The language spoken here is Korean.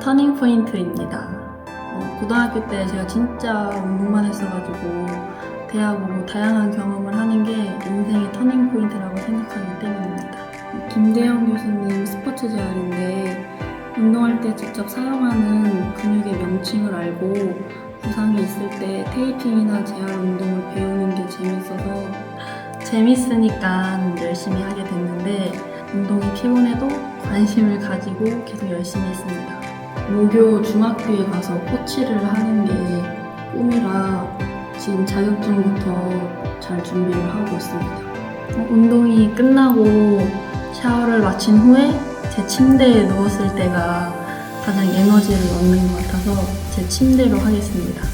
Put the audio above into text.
터닝 포인트입니다. 어, 고등학교 때 제가 진짜 운동만 했어가지고 대학 오고 다양한 경험을 하는 게 인생의 터닝 포인트라고 생각하기 때문입니다. 김대영 교수님 스포츠 재활인데 운동할 때 직접 사용하는 근육의 명칭을 알고 부상이 있을 때 테이핑이나 재활 운동을 배우는 게 재밌어서 재밌으니까 열심히 하게 됐는데 운동이 피곤해도 관심을 가지고 계속 열심히 했습니다. 모교 중학교에 가서 코치를 하는 게 꿈이라 지금 자격증부터 잘 준비를 하고 있습니다. 어, 운동이 끝나고 샤워를 마친 후에 제 침대에 누웠을 때가 가장 에너지를 얻는 것 같아서 제 침대로 하겠습니다.